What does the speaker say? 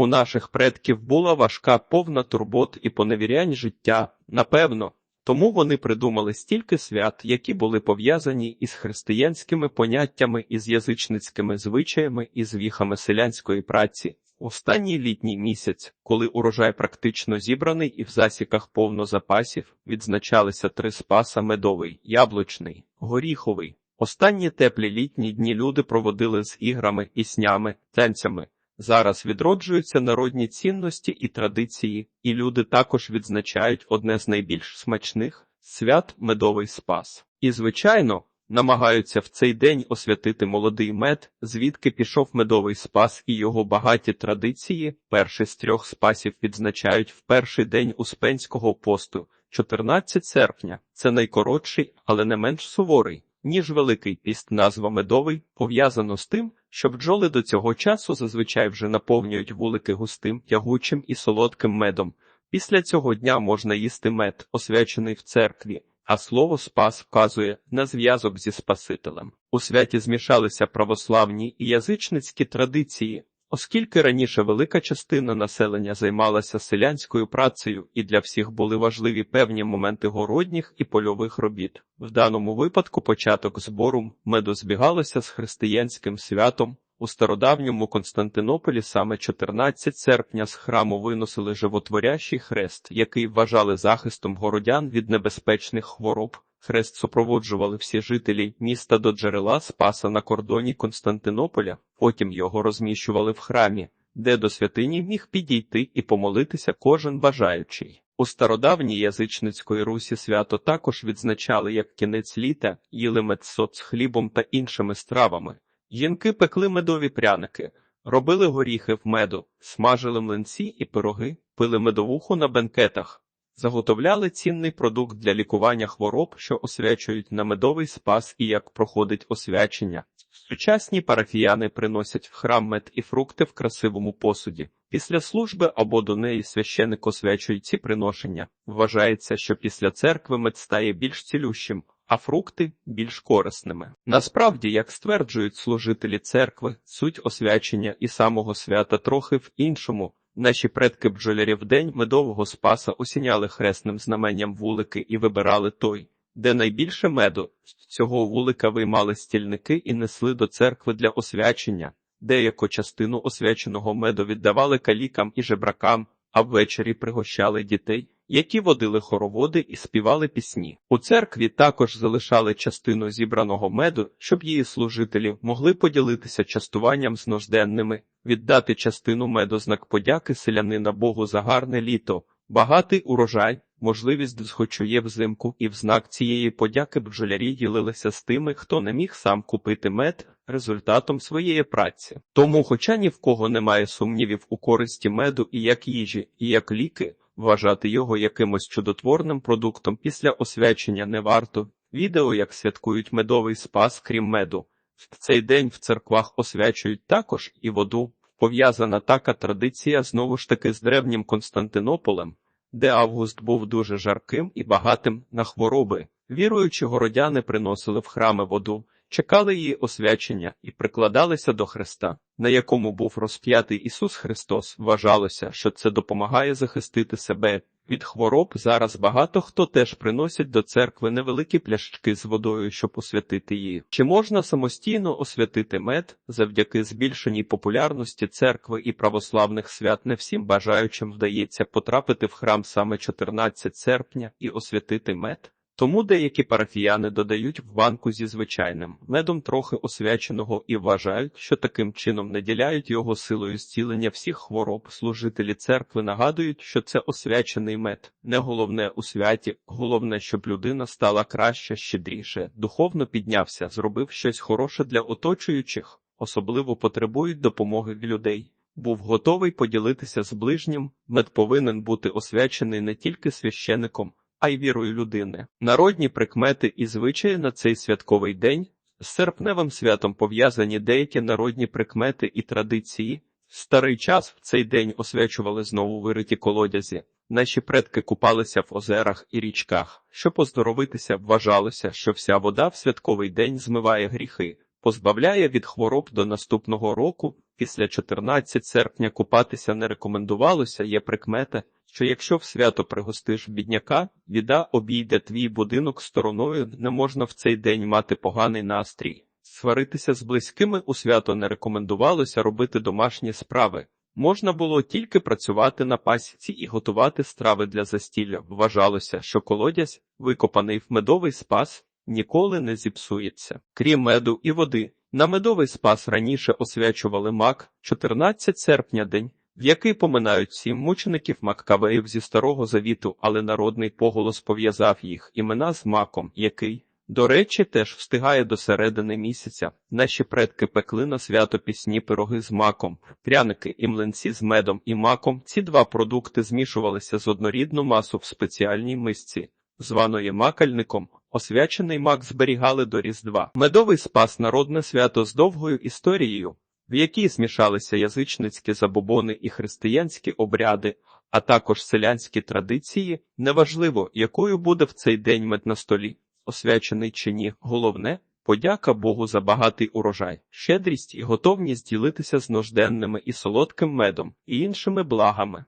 У наших предків була важка повна турбот і поневірянь життя, напевно. Тому вони придумали стільки свят, які були пов'язані із християнськими поняттями, із язичницькими звичаями і звіхами селянської праці. Останній літній місяць, коли урожай практично зібраний і в засіках повно запасів, відзначалися три спаса медовий, яблучний, горіховий. Останні теплі літні дні люди проводили з іграми, піснями, танцями. Зараз відроджуються народні цінності і традиції, і люди також відзначають одне з найбільш смачних свят медовий спас. І, звичайно, намагаються в цей день освятити молодий мед, звідки пішов медовий спас і його багаті традиції. Перший з трьох спасів відзначають в перший день Успенського посту, 14 серпня. Це найкоротший, але не менш суворий. Ніж Великий піст, назва медовий, пов'язано з тим, що бджоли до цього часу зазвичай вже наповнюють вулики густим, тягучим і солодким медом. Після цього дня можна їсти мед, освячений в церкві, а слово спас вказує на зв'язок зі Спасителем. У святі змішалися православні і язичницькі традиції, оскільки раніше велика частина населення займалася селянською працею і для всіх були важливі певні моменти городніх і польових робіт. В даному випадку початок збору меду збігалося з християнським святом. У стародавньому Константинополі саме 14 серпня з храму виносили животворящий хрест, який вважали захистом городян від небезпечних хвороб. Хрест супроводжували всі жителі міста до джерела Спаса на кордоні Константинополя, потім його розміщували в храмі, де до святині міг підійти і помолитися кожен бажаючий. У стародавній язичницької Русі свято також відзначали як кінець літа, їли медсот з хлібом та іншими стравами. Жінки пекли медові пряники, робили горіхи в меду, смажили млинці і пироги, пили медовуху на бенкетах, заготовляли цінний продукт для лікування хвороб, що освячують на медовий спас і як проходить освячення. Сучасні парафіяни приносять в храм мед і фрукти в красивому посуді. Після служби або до неї священик освячує ці приношення. Вважається, що після церкви мед стає більш цілющим, а фрукти більш корисними. Насправді, як стверджують служителі церкви, суть освячення і самого свята трохи в іншому. Наші предки бджолярі в день медового спаса осіняли хресним знаменням вулики і вибирали той, де найбільше меду. З цього вулика виймали стільники і несли до церкви для освячення. Деяку частину освяченого меду віддавали калікам і жебракам, а ввечері пригощали дітей, які водили хороводи і співали пісні. У церкві також залишали частину зібраного меду, щоб її служителі могли поділитися частуванням з нужденними, віддати частину меду знак подяки селянина Богу за гарне літо, багатий урожай. Можливість зхочує взимку, і в знак цієї подяки бджолярі ділилися з тими, хто не міг сам купити мед результатом своєї праці. Тому, хоча ні в кого немає сумнівів у користі меду і як їжі, і як ліки, вважати його якимось чудотворним продуктом після освячення не варто. Відео, як святкують медовий спас, крім меду. В цей день в церквах освячують також і воду. Пов'язана така традиція знову ж таки з древнім Константинополем де август був дуже жарким і багатим на хвороби. Віруючі городяни приносили в храми воду, чекали її освячення і прикладалися до Христа, на якому був розп'ятий Ісус Христос. Вважалося, що це допомагає захистити себе. Від хвороб зараз багато хто теж приносять до церкви невеликі пляшки з водою, щоб освятити її. Чи можна самостійно освятити мед завдяки збільшеній популярності церкви і православних свят? Не всім бажаючим вдається потрапити в храм саме 14 серпня і освятити мед? Тому деякі парафіяни додають в банку зі звичайним медом трохи освяченого і вважають, що таким чином наділяють його силою зцілення всіх хвороб. Служителі церкви нагадують, що це освячений мед. Не головне у святі, головне, щоб людина стала краще, щедріше, духовно піднявся, зробив щось хороше для оточуючих, особливо потребують допомоги людей. Був готовий поділитися з ближнім, мед повинен бути освячений не тільки священиком а й вірою людини. Народні прикмети і звичаї на цей святковий день з серпневим святом пов'язані деякі народні прикмети і традиції. Старий час в цей день освячували знову вириті колодязі. Наші предки купалися в озерах і річках. Щоб оздоровитися, вважалося, що вся вода в святковий день змиває гріхи. Позбавляє від хвороб до наступного року. Після 14 серпня купатися не рекомендувалося. Є прикмета, що якщо в свято пригостиш бідняка, біда обійде твій будинок стороною, не можна в цей день мати поганий настрій. Сваритися з близькими у свято не рекомендувалося робити домашні справи. Можна було тільки працювати на пасіці і готувати страви для застілля. Вважалося, що колодязь, викопаний в медовий спас, ніколи не зіпсується. Крім меду і води, на медовий спас раніше освячували мак 14 серпня день, в який поминають сім мучеників Маккавеїв зі старого завіту, але народний поголос пов'язав їх імена з маком, який, до речі, теж встигає до середини місяця. Наші предки пекли на свято пісні пироги з маком, пряники і млинці з медом і маком. Ці два продукти змішувалися з однорідну масу в спеціальній мисці, званої макальником. Освячений мак зберігали до Різдва. Медовий спас народне свято з довгою історією, в якій змішалися язичницькі забобони і християнські обряди, а також селянські традиції. Неважливо, якою буде в цей день мед на столі, освячений чи ні. Головне подяка Богу за багатий урожай, щедрість і готовність ділитися з нужденними і солодким медом і іншими благами.